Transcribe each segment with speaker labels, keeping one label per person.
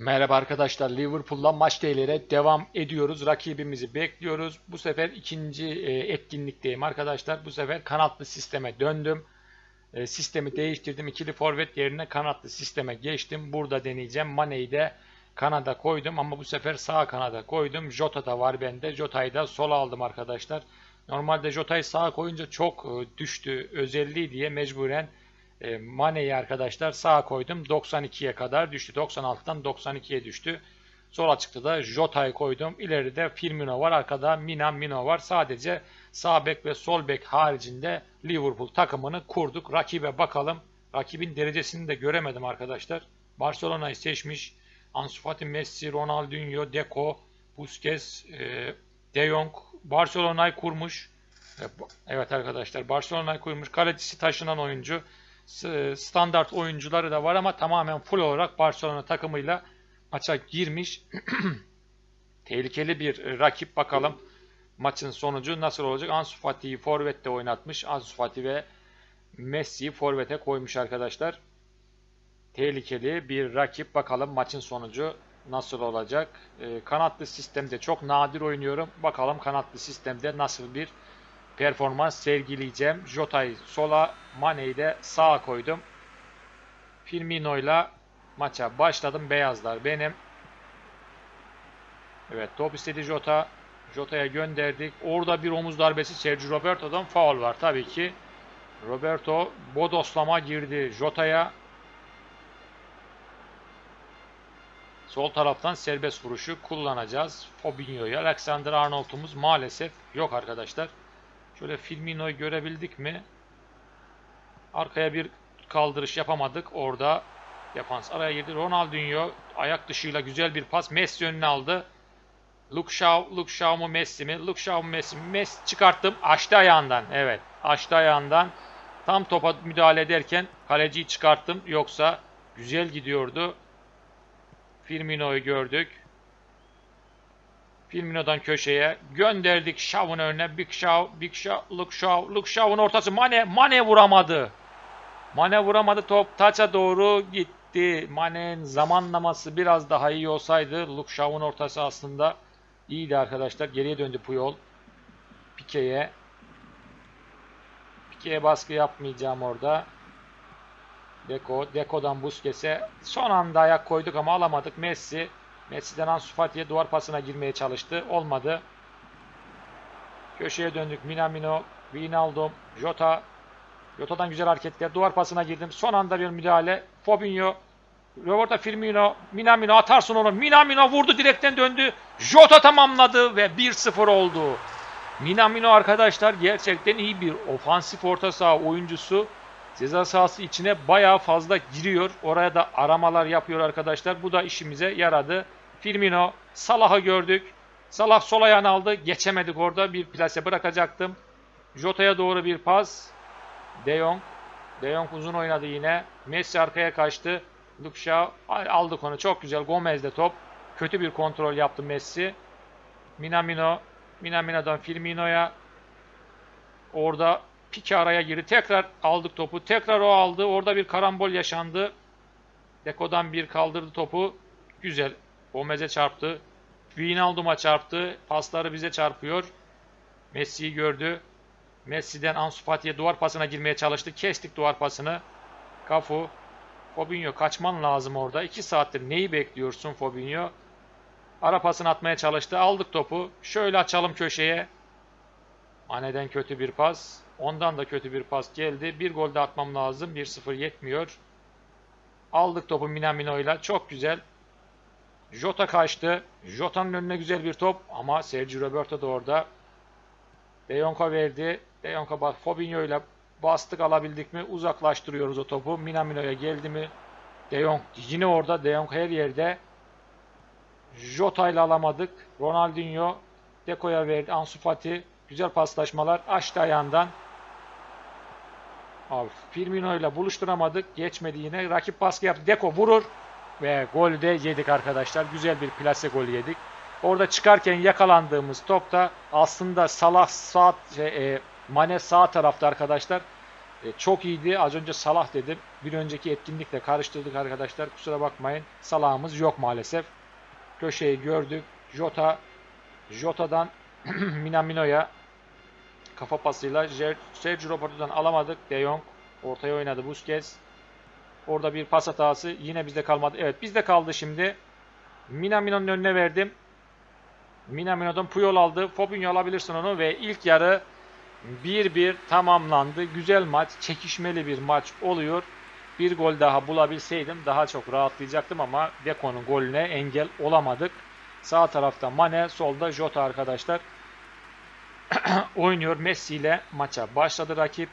Speaker 1: Merhaba arkadaşlar. Liverpool'la maç değerlere devam ediyoruz. Rakibimizi bekliyoruz. Bu sefer ikinci e, etkinlikteyim arkadaşlar. Bu sefer kanatlı sisteme döndüm. E, sistemi değiştirdim. İkili forvet yerine kanatlı sisteme geçtim. Burada deneyeceğim. Mane'yi de kanada koydum ama bu sefer sağ kanada koydum. Jota da var bende. Jota'yı da sola aldım arkadaşlar. Normalde Jota'yı sağa koyunca çok e, düştü özelliği diye mecburen e, Mane'yi arkadaşlar sağa koydum. 92'ye kadar düştü. 96'dan 92'ye düştü. Sol açıkta da Jota'yı koydum. İleride Firmino var. Arkada Mina Mino var. Sadece sağ bek ve sol bek haricinde Liverpool takımını kurduk. Rakibe bakalım. Rakibin derecesini de göremedim arkadaşlar. Barcelona'yı seçmiş. Ansu Fati, Messi, Ronaldinho, Deco, Busquets, e, De Jong Barcelona'yı kurmuş. E, Evet arkadaşlar Barcelona'yı kurmuş. Kalecisi taşınan oyuncu. S- Standart oyuncuları da var ama tamamen full olarak Barcelona takımıyla maça girmiş. Tehlikeli bir e, rakip bakalım. Maçın sonucu nasıl olacak? Ansu Fati'yi forvette oynatmış. Ansu Fati ve Messi'yi forvete koymuş arkadaşlar. Tehlikeli bir rakip. Bakalım maçın sonucu nasıl olacak? E, kanatlı sistemde çok nadir oynuyorum. Bakalım kanatlı sistemde nasıl bir performans sergileyeceğim. Jota'yı sola, Mane'yi de sağa koydum. Firmino'yla maça başladım. Beyazlar benim. Evet top istedi Jota. Jota'ya gönderdik. Orada bir omuz darbesi Sergio Roberto'dan faul var tabii ki. Roberto bodoslama girdi Jota'ya. Sol taraftan serbest vuruşu kullanacağız. Fabinho'yu. Alexander Arnold'umuz maalesef yok arkadaşlar. Şöyle Firmino'yu görebildik mi? Arkaya bir kaldırış yapamadık. Orada defans araya girdi. Ronaldinho ayak dışıyla güzel bir pas. Messi önüne aldı. Luke Shaw, Luke Shaw mu Messi mi? Luke Shaw mu Messi mi? Messi çıkarttım. Açtı ayağından. Evet. Açtı ayağından. Tam topa müdahale ederken kaleciyi çıkarttım. Yoksa güzel gidiyordu. Firmino'yu gördük. Firmino'dan köşeye gönderdik Shaw'un önüne. Big Shaw, Big Shaw, Luke Shaw, Luke Shaw'un ortası. Mane, Mane vuramadı. Mane vuramadı. Top taça doğru gitti. Mane'nin zamanlaması biraz daha iyi olsaydı Luke Shaw'un ortası aslında iyiydi arkadaşlar. Geriye döndü Puyol. Pike'ye. Pike'ye baskı yapmayacağım orada. Deko, Deko'dan Busquets'e son anda ayak koyduk ama alamadık. Messi, Messi'den Ansu Fati'ye duvar pasına girmeye çalıştı. Olmadı. Köşeye döndük. Minamino, Wijnaldum, Jota. Jota'dan güzel hareketler. Duvar pasına girdim. Son anda bir müdahale. Fabinho, Roberto Firmino, Minamino atarsın onu. Minamino vurdu direkten döndü. Jota tamamladı ve 1-0 oldu. Minamino arkadaşlar gerçekten iyi bir ofansif orta saha oyuncusu. Ceza sahası içine bayağı fazla giriyor. Oraya da aramalar yapıyor arkadaşlar. Bu da işimize yaradı. Firmino, Salah'ı gördük. Salah sol ayağını aldı. Geçemedik orada. Bir plase bırakacaktım. Jota'ya doğru bir pas. De Jong. De Jong uzun oynadı yine. Messi arkaya kaçtı. Luke Shaw aldık onu. Çok güzel. Gomez'de top. Kötü bir kontrol yaptı Messi. Minamino. Minamino'dan Firmino'ya. Orada Pike araya girdi. Tekrar aldık topu. Tekrar o aldı. Orada bir karambol yaşandı. Deko'dan bir kaldırdı topu. Güzel. Gomez'e çarptı. Wijnaldum'a çarptı. Pasları bize çarpıyor. Messi'yi gördü. Messi'den Ansu Fati'ye duvar pasına girmeye çalıştı. Kestik duvar pasını. Cafu. Fabinho kaçman lazım orada. 2 saattir neyi bekliyorsun Fabinho? Ara pasını atmaya çalıştı. Aldık topu. Şöyle açalım köşeye. Mane'den kötü bir pas. Ondan da kötü bir pas geldi. Bir gol de atmam lazım. 1-0 yetmiyor. Aldık topu Minamino'yla. Çok güzel. Jota kaçtı. Jota'nın önüne güzel bir top ama Sergio Roberto da orada. De Jong'a verdi. De Jong'a bak Fabinho ile bastık alabildik mi? Uzaklaştırıyoruz o topu. Minamino'ya geldi mi? De Jong yine orada. De Jong her yerde. Jota ile alamadık. Ronaldinho Deko'ya verdi. Ansu Fati güzel paslaşmalar. Açtı ayağından. Abi Firmino ile buluşturamadık. Geçmedi yine. Rakip baskı yaptı. Deko vurur. Ve golü de yedik arkadaşlar. Güzel bir plase golü yedik. Orada çıkarken yakalandığımız topta aslında Salah sağ, şey, e, Mane sağ tarafta arkadaşlar. E, çok iyiydi. Az önce Salah dedim. Bir önceki etkinlikle karıştırdık arkadaşlar. Kusura bakmayın. Salah'ımız yok maalesef. Köşeyi gördük. Jota Jota'dan Minamino'ya kafa pasıyla Sergio Roberto'dan alamadık. De Jong ortaya oynadı Busquets. Orada bir pas hatası yine bizde kalmadı. Evet bizde kaldı şimdi. Minamino'nun önüne verdim. Minamino'dan Puyol aldı. Fabinho alabilirsin onu ve ilk yarı 1-1 tamamlandı. Güzel maç, çekişmeli bir maç oluyor. Bir gol daha bulabilseydim daha çok rahatlayacaktım ama Deko'nun golüne engel olamadık. Sağ tarafta Mane, solda Jota arkadaşlar oynuyor. Messi ile maça başladı rakip.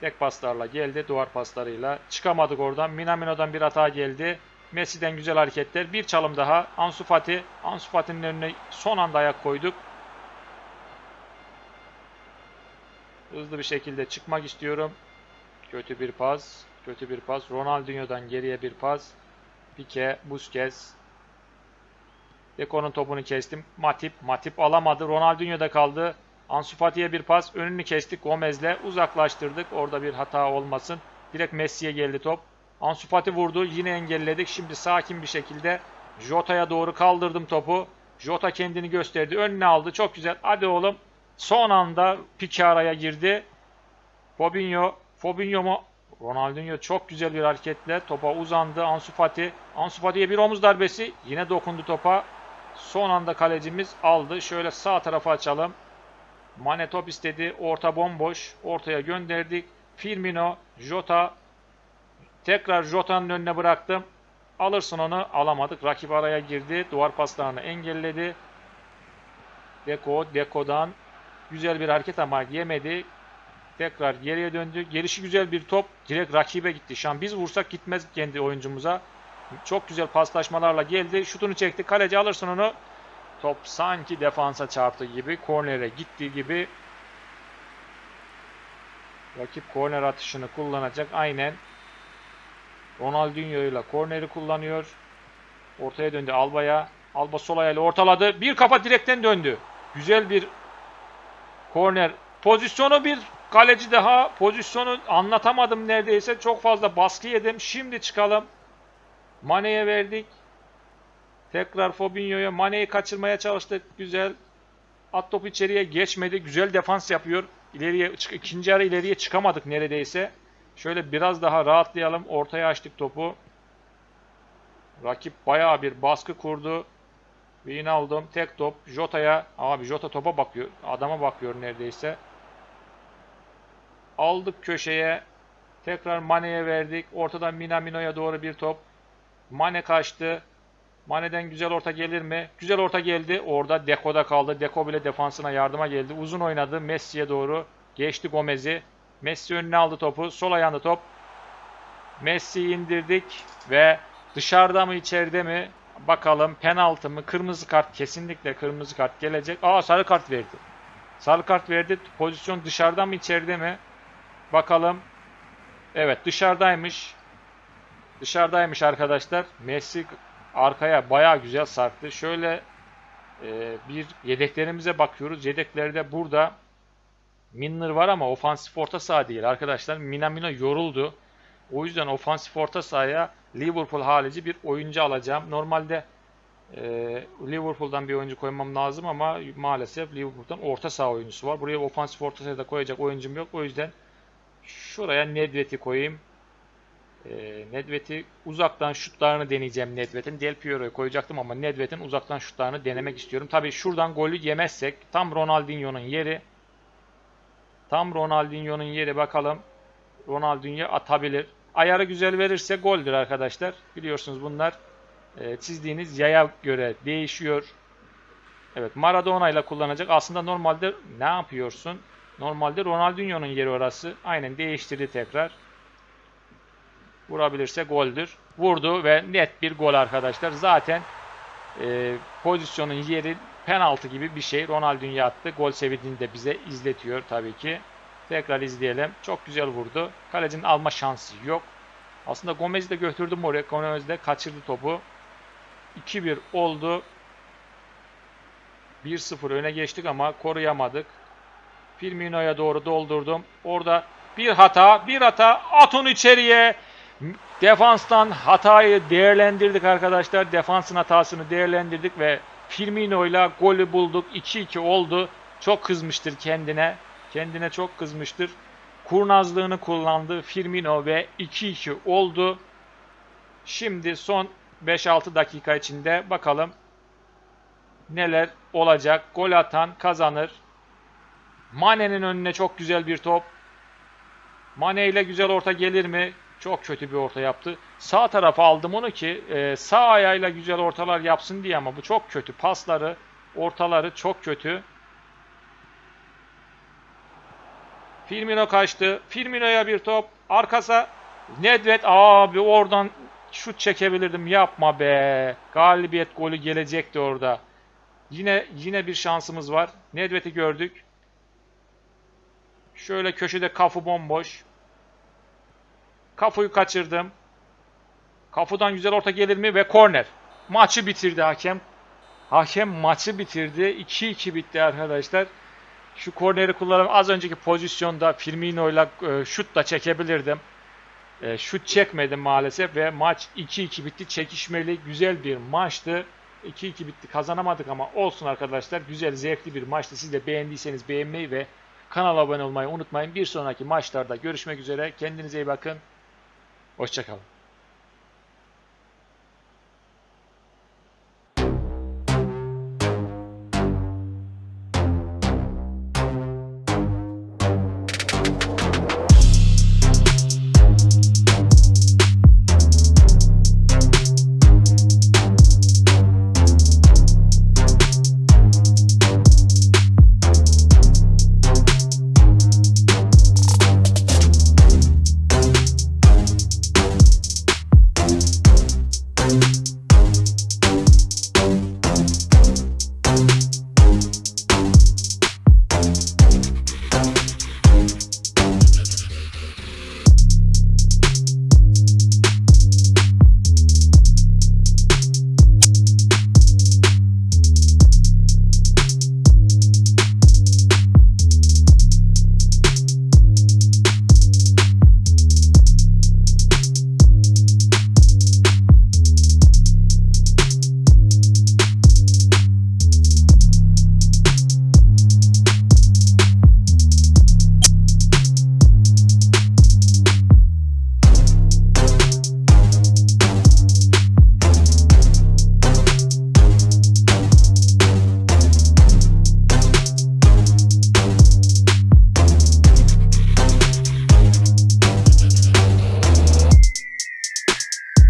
Speaker 1: Tek paslarla geldi. Duvar paslarıyla. Çıkamadık oradan. Minamino'dan bir hata geldi. Messi'den güzel hareketler. Bir çalım daha. Ansu Fati. Ansu Fati'nin önüne son anda ayak koyduk. Hızlı bir şekilde çıkmak istiyorum. Kötü bir pas. Kötü bir pas. Ronaldinho'dan geriye bir pas. Pique, Busquets. Deko'nun topunu kestim. Matip, Matip alamadı. Ronaldinho'da kaldı. Ansu Fati'ye bir pas. Önünü kestik Gomez'le. Uzaklaştırdık. Orada bir hata olmasın. Direkt Messi'ye geldi top. Ansu Fati vurdu. Yine engelledik. Şimdi sakin bir şekilde Jota'ya doğru kaldırdım topu. Jota kendini gösterdi. Önüne aldı. Çok güzel. Hadi oğlum. Son anda Pique araya girdi. Fabinho. Fabinho mu? Ronaldinho çok güzel bir hareketle topa uzandı. Ansu Fati. Ansu Fati'ye bir omuz darbesi. Yine dokundu topa. Son anda kalecimiz aldı. Şöyle sağ tarafa açalım. Mane top istedi. Orta bomboş. Ortaya gönderdik. Firmino, Jota. Tekrar Jota'nın önüne bıraktım. Alırsın onu. Alamadık. Rakip araya girdi. Duvar paslarını engelledi. Deko, Deko'dan güzel bir hareket ama yemedi. Tekrar geriye döndü. Gelişi güzel bir top. Direkt rakibe gitti. Şu an biz vursak gitmez kendi oyuncumuza. Çok güzel paslaşmalarla geldi. Şutunu çekti. Kaleci alırsın onu. Top sanki defansa çarptı gibi. Kornere gitti gibi. Rakip korner atışını kullanacak. Aynen. Ronaldinho ile korneri kullanıyor. Ortaya döndü Alba'ya. Alba sol ayağıyla ortaladı. Bir kafa direkten döndü. Güzel bir korner pozisyonu bir kaleci daha pozisyonu anlatamadım neredeyse. Çok fazla baskı yedim. Şimdi çıkalım. Mane'ye verdik. Tekrar Fabinho'ya Mane'yi kaçırmaya çalıştık. Güzel. At top içeriye geçmedi. Güzel defans yapıyor. İleriye ikinci yarı ileriye çıkamadık neredeyse. Şöyle biraz daha rahatlayalım. Ortaya açtık topu. Rakip bayağı bir baskı kurdu. Wijnaldum tek top Jota'ya. Abi Jota topa bakıyor. Adama bakıyor neredeyse. Aldık köşeye. Tekrar Mane'ye verdik. Ortadan Minamino'ya doğru bir top. Mane kaçtı. Mane'den güzel orta gelir mi? Güzel orta geldi. Orada Deko'da kaldı. Deko bile defansına yardıma geldi. Uzun oynadı. Messi'ye doğru. Geçti Gomez'i. Messi önüne aldı topu. Sol ayağında top. Messi'yi indirdik ve dışarıda mı içeride mi? Bakalım penaltı mı? Kırmızı kart kesinlikle kırmızı kart gelecek. Aa sarı kart verdi. Sarı kart verdi. Pozisyon dışarıda mı içeride mi? Bakalım. Evet dışarıdaymış. Dışarıdaymış arkadaşlar. Messi arkaya baya güzel sarktı. Şöyle e, bir yedeklerimize bakıyoruz. Yedeklerde burada Milner var ama ofansif orta saha değil arkadaşlar. Minamino yoruldu. O yüzden ofansif orta sahaya Liverpool harici bir oyuncu alacağım. Normalde e, Liverpool'dan bir oyuncu koymam lazım ama maalesef Liverpool'dan orta saha oyuncusu var. Buraya ofansif orta sahada koyacak oyuncum yok. O yüzden şuraya Nedved'i koyayım. E, Nedved'i uzaktan şutlarını deneyeceğim Nedved'in. Del Piero'yu koyacaktım ama Nedved'in uzaktan şutlarını denemek istiyorum. Tabii şuradan golü yemezsek tam Ronaldinho'nun yeri Tam Ronaldinho'nun yeri bakalım. Ronaldinho atabilir. Ayarı güzel verirse goldür arkadaşlar. Biliyorsunuz bunlar e, çizdiğiniz yaya göre değişiyor. Evet Maradona ile kullanacak. Aslında normalde ne yapıyorsun? Normalde Ronaldinho'nun yeri orası. Aynen değiştirdi tekrar. Vurabilirse goldür. Vurdu ve net bir gol arkadaşlar. Zaten e, pozisyonun yeri penaltı gibi bir şey. Ronaldinho attı. Gol sevindiğini de bize izletiyor tabii ki. Tekrar izleyelim. Çok güzel vurdu. Kalecinin alma şansı yok. Aslında Gomez'i de götürdüm oraya. Gomez de kaçırdı topu. 2-1 oldu. 1-0 öne geçtik ama koruyamadık. Firmino'ya doğru doldurdum. Orada bir hata, bir hata. At onu içeriye. Defanstan hatayı değerlendirdik arkadaşlar. Defansın hatasını değerlendirdik ve Firmino'yla golü bulduk. 2-2 oldu. Çok kızmıştır kendine. Kendine çok kızmıştır. Kurnazlığını kullandı Firmino ve 2-2 oldu. Şimdi son 5-6 dakika içinde bakalım neler olacak. Gol atan kazanır. Mane'nin önüne çok güzel bir top. Mane ile güzel orta gelir mi? Çok kötü bir orta yaptı. Sağ tarafa aldım onu ki e, sağ ayağıyla güzel ortalar yapsın diye ama bu çok kötü. Pasları, ortaları çok kötü. Firmino kaçtı. Firmino'ya bir top. Arkasa Nedved abi oradan şut çekebilirdim. Yapma be. Galibiyet golü gelecekti orada. Yine yine bir şansımız var. Nedved'i gördük. Şöyle köşede kafu bomboş. Kafuyu kaçırdım. Kafudan güzel orta gelir mi? Ve korner. Maçı bitirdi hakem. Hakem maçı bitirdi. 2-2 bitti arkadaşlar. Şu korneri kullanıp az önceki pozisyonda Firmino ile e, şut da çekebilirdim. E, şut çekmedim maalesef ve maç 2-2 bitti. Çekişmeli, güzel bir maçtı. 2-2 bitti. Kazanamadık ama olsun arkadaşlar. Güzel, zevkli bir maçtı. Siz de beğendiyseniz beğenmeyi ve kanala abone olmayı unutmayın. Bir sonraki maçlarda görüşmek üzere. Kendinize iyi bakın. Hoşçakalın.